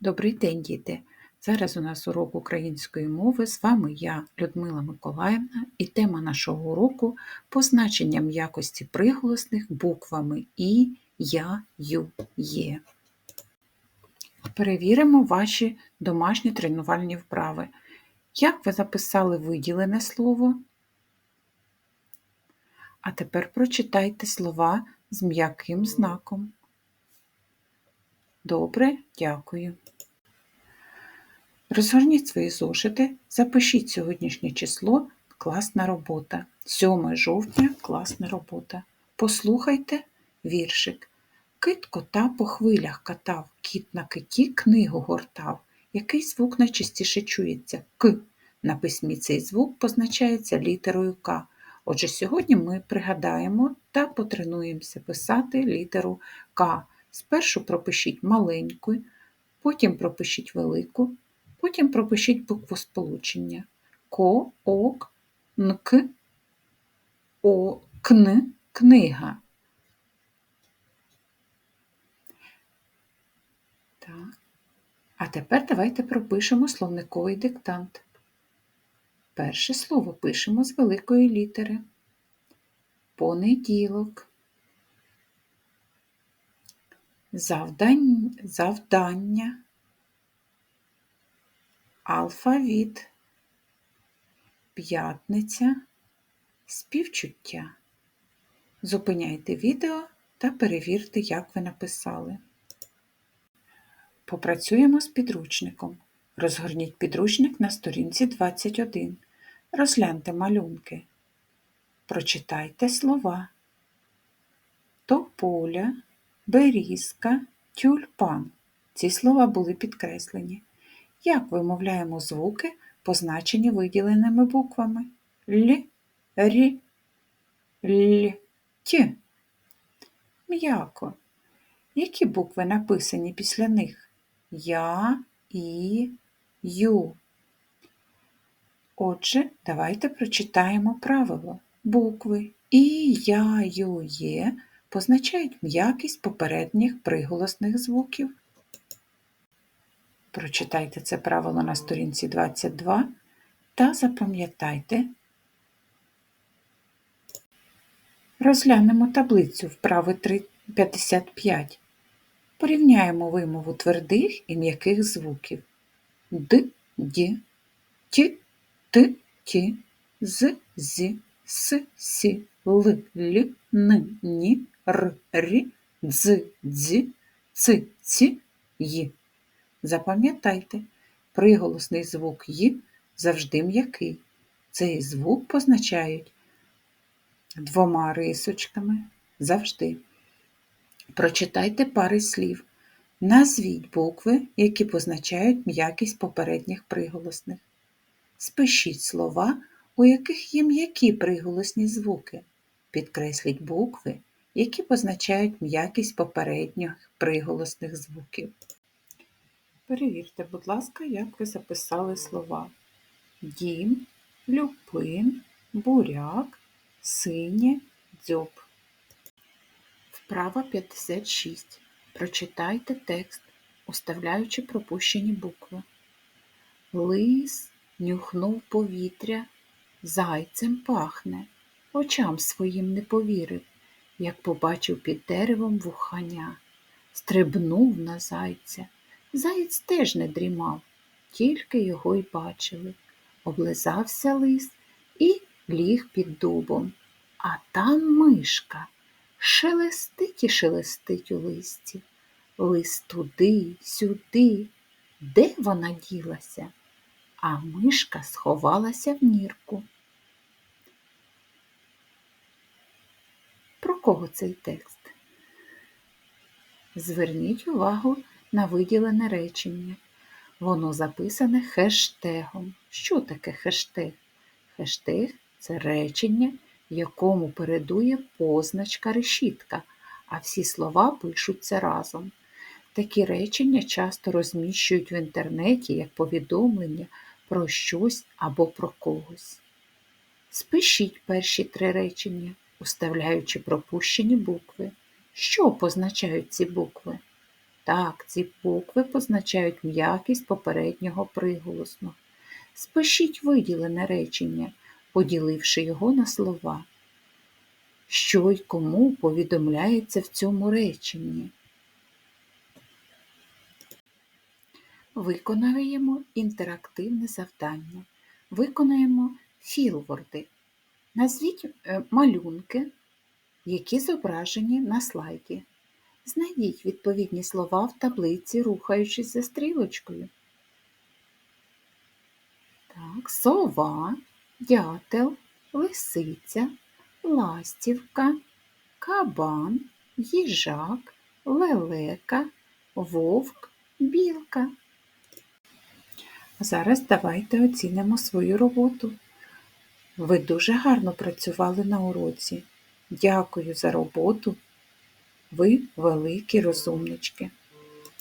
Добрий день, діти! Зараз у нас урок української мови. З вами я, Людмила Миколаївна, і тема нашого уроку позначення м'якості приголосних буквами І, Я, Ю, Є. Перевіримо ваші домашні тренувальні вправи. Як ви записали виділене слово? А тепер прочитайте слова з м'яким знаком. Добре, дякую. Розгорніть свої зошити, запишіть сьогоднішнє число класна робота. 7 жовтня класна робота. Послухайте віршик. Кит кота по хвилях катав, кіт на киті книгу гортав. Який звук найчастіше чується? К. На письмі цей звук позначається літерою К. Отже, сьогодні ми пригадаємо та потренуємося писати літеру К. Спершу пропишіть маленьку, потім пропишіть велику, потім пропишіть букву сполучення. Ко, ок, нк, о, кн, книга. Так. А тепер давайте пропишемо словниковий диктант. Перше слово пишемо з великої літери. Понеділок. Завдання, завдання, алфавіт, п'ятниця, співчуття. Зупиняйте відео та перевірте, як ви написали. Попрацюємо з підручником. Розгорніть підручник на сторінці 21. Розгляньте малюнки. Прочитайте слова. Тополя берізка, тюльпан. Ці слова були підкреслені. Як вимовляємо звуки, позначені виділеними буквами Л, Рі, Л, Т. М'яко. Які букви написані після них? Я, І, Ю. Отже, давайте прочитаємо правило. Букви І, Я, Ю, Є позначають м'якість попередніх приголосних звуків. Прочитайте це правило на сторінці 22 та запам'ятайте. Розглянемо таблицю вправи 355. Порівняємо вимову твердих і м'яких звуків Д, Д, Т, Т, Т, З, З, С, С, Л, Л, Н, Ні, Р, Рі, Дз, Дз, Ц, Ці, Й. Запам'ятайте, приголосний звук Й завжди м'який. Цей звук позначають двома рисочками завжди. Прочитайте пари слів. Назвіть букви, які позначають м'якість попередніх приголосних. Спишіть слова, у яких є м'які приголосні звуки. Підкресліть букви, які позначають м'якість попередніх приголосних звуків. Перевірте, будь ласка, як ви записали слова дім, люпин, буряк, синє, дзьоб. Вправа 56. Прочитайте текст, уставляючи пропущені букви. Лис нюхнув повітря, зайцем пахне, очам своїм не повірив як побачив під деревом вуханя, стрибнув на зайця. Заєць теж не дрімав, тільки його й бачили. Облизався лис і ліг під дубом. А там мишка шелестить і шелестить у листі. Лис туди, сюди. Де вона ділася? А мишка сховалася в нірку. Кого цей текст? Зверніть увагу на виділене речення. Воно записане хештегом. Що таке хештег? Хештег це речення, якому передує позначка решітка, а всі слова пишуться разом. Такі речення часто розміщують в інтернеті як повідомлення про щось або про когось. Спишіть перші три речення уставляючи пропущені букви. Що позначають ці букви? Так, ці букви позначають м'якість попереднього приголосного. Спишіть виділене речення, поділивши його на слова. Що й кому повідомляється в цьому реченні? Виконаємо інтерактивне завдання. Виконаємо філворди. Назвіть е, малюнки, які зображені на слайді. Знайдіть відповідні слова в таблиці, рухаючись за стрілочкою. Так, сова, дятел, лисиця, ластівка, кабан, їжак, лелека, вовк, білка. Зараз давайте оцінимо свою роботу. Ви дуже гарно працювали на уроці. Дякую за роботу. Ви великі розумнички.